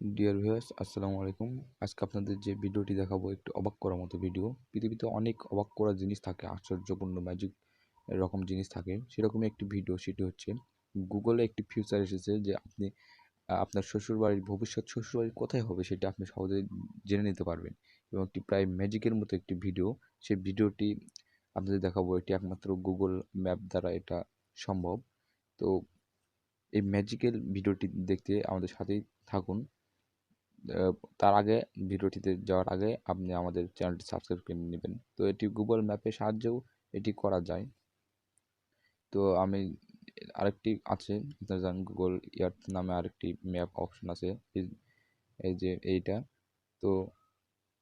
Dear viewers আসসালামু আলাইকুম। আজকে আপনাদের যে ভিডিওটি দেখাবো একটু অবাক করার মতো ভিডিও। পৃথিবীতে অনেক অবাক করা জিনিস থাকে, আশ্চর্যপূর্ণ ম্যাজিক রকম জিনিস থাকে। সেরকমই একটি ভিডিও, সেটি হচ্ছে গুগলে একটি ফিউচার এসেছে যে আপনি আপনার শ্বশুরবাড়ির ভবিষ্যৎ শ্বশুরবাড়ি কোথায় হবে সেটা আপনি সহজেই জেনে নিতে পারবেন। এবং একটি প্রায় ম্যাজিকের মতো একটি ভিডিও। সেই ভিডিওটি আপনাদের দেখাবো, এটি একমাত্র গুগল ম্যাপ দ্বারা এটা সম্ভব। তো এই ম্যাজিক্যাল ভিডিওটি দেখতে আমাদের সাথেই থাকুন। তার আগে ভিডিওটিতে যাওয়ার আগে আপনি আমাদের চ্যানেলটি সাবস্ক্রাইব করে নেবেন। তো এটি গুগল ম্যাপের সাহায্যেও এটি করা যায়। তো আমি আরেকটি আছে, আপনারা জানেন গুগল ইয়ার্থ নামে আরেকটি ম্যাপ অপশন আছে, এই- যে এইটা। তো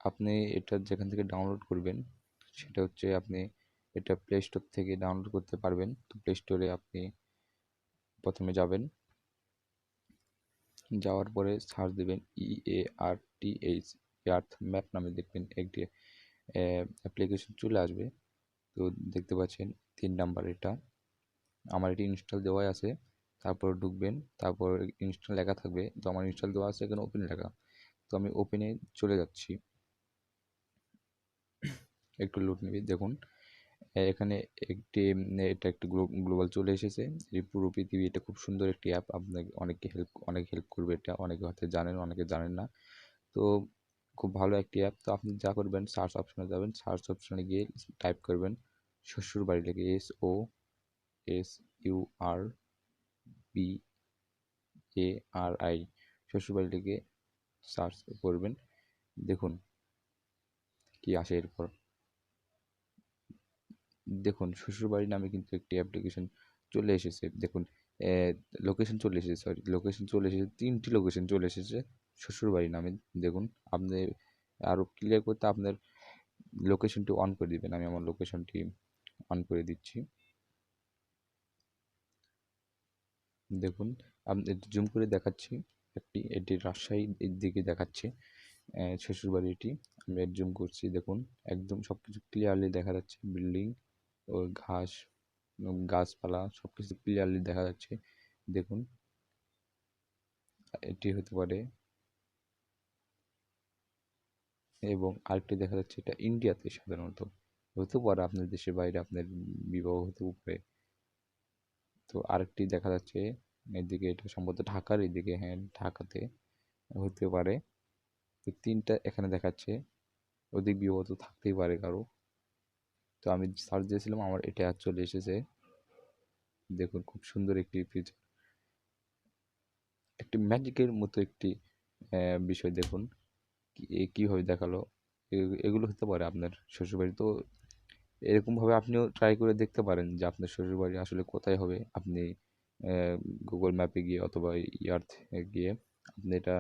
আপনি এটা যেখান থেকে ডাউনলোড করবেন, সেটা হচ্ছে আপনি এটা প্লে স্টোর থেকে ডাউনলোড করতে পারবেন। তো প্লে স্টোরে আপনি প্রথমে যাবেন। যাওয়ার পরে সার্চ দেবেন ই এ আর টি এইচ আর্থ ম্যাপ নামে দেখবেন একটি অ্যাপ্লিকেশন চলে আসবে। তো দেখতে পাচ্ছেন তিন নাম্বার এটা। আমার এটি ইনস্টল দেওয়াই আছে। তারপর ঢুকবেন, তারপর ইনস্টল লেখা থাকবে। তো আমার ইনস্টল দেওয়া আছে এখানে ওপেন লেখা। তো আমি ওপেনে চলে যাচ্ছি। একটু লোড নেবে, দেখুন। এখানে একটি এটা একটি গ্লোবাল চলে এসেছে। এই পুরো পৃথিবী এটা খুব সুন্দর একটি অ্যাপ। আপনাকে অনেকে হেল্প, অনেক হেল্প করবে এটা, অনেকে হয়তো জানেন, অনেকে জানেন না। তো খুব ভালো একটি অ্যাপ। তো আপনি যা করবেন সার্চ অপশনে যাবেন। সার্চ অপশনে গিয়ে টাইপ করবেন শ্বশুর বাড়ি লেগে S O S U R B A R I শ্বশুর বাড়ি লেগে সার্চ করবেন। দেখুন কি আসে এরপর। দেখুন, শ্বশুরবাড়ি নামে কিন্তু একটি অ্যাপ্লিকেশন চলে এসেছে। দেখুন লোকেশন চলে এসেছে সরি লোকেশন চলে এসেছে, তিনটি লোকেশন চলে এসেছে শ্বশুরবাড়ি নামে। দেখুন আপনি আরও ক্লিয়ার করতে আপনার লোকেশনটি অন করে দিবেন। আমি আমার লোকেশনটি অন করে দিচ্ছি। দেখুন আপনি জুম করে দেখাচ্ছি। একটি, এটি রাজশাহীর দিকে দেখাচ্ছে শ্বশুরবাড়িটি। আমি জুম করছি, দেখুন, একদম সব কিছু ক্লিয়ারলি দেখা যাচ্ছে। বিল্ডিং ও ঘাস গাছপালা সব কিছু ক্লিয়ারলি দেখা যাচ্ছে। দেখুন। এটি হতে পারে এবং আরেকটি দেখা যাচ্ছে, এটা ইন্ডিয়াতে সাধারণত। হতে পারে আপনার দেশের বাইরে, আপনার বিবাহ হতে পারে। তো আরেকটি দেখা যাচ্ছে, এদিকে এটা সম্ভবত ঢাকার এদিকে হ্যাঁ ঢাকাতে হতে পারে। তো তিনটা এখানে দেখাচ্ছে। ওদিক বিবাহ তো থাকতেই পারে কারও। তো আমি সার্চ দিয়েছিলাম, আমার এটা চলে এসেছে। দেখুন, খুব সুন্দর একটি ফিচার একটি ম্যাজিকের মতো একটি বিষয় দেখুন। এ কীভাবে দেখাল? এগুলো হতে পারে আপনার শ্বশুরবাড়ি। তো এরকমভাবে আপনিও ট্রাই করে দেখতে পারেন যে আপনার শ্বশুরবাড়ি আসলে কোথায় হবে। আপনি গুগল ম্যাপে গিয়ে অথবা ইয়ার্থ গিয়ে আপনি এটা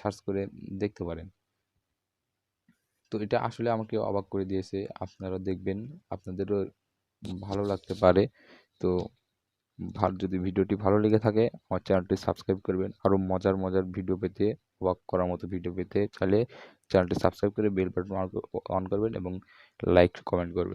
সার্চ করে দেখতে পারেন। তো এটা আসলে আমাকে অবাক করে দিয়েছে। আপনারা দেখবেন, আপনাদেরও ভালো লাগতে পারে। তো ভালো যদি ভিডিওটি ভালো লেগে থাকে, আমার চ্যানেলটি সাবস্ক্রাইব করবেন। আরও মজার মজার ভিডিও পেতে, ওয়াক করার মতো ভিডিও পেতে চাইলে চ্যানেলটি সাবস্ক্রাইব করে বেল বাটন অন করবেন এবং লাইক, কমেন্ট করবেন।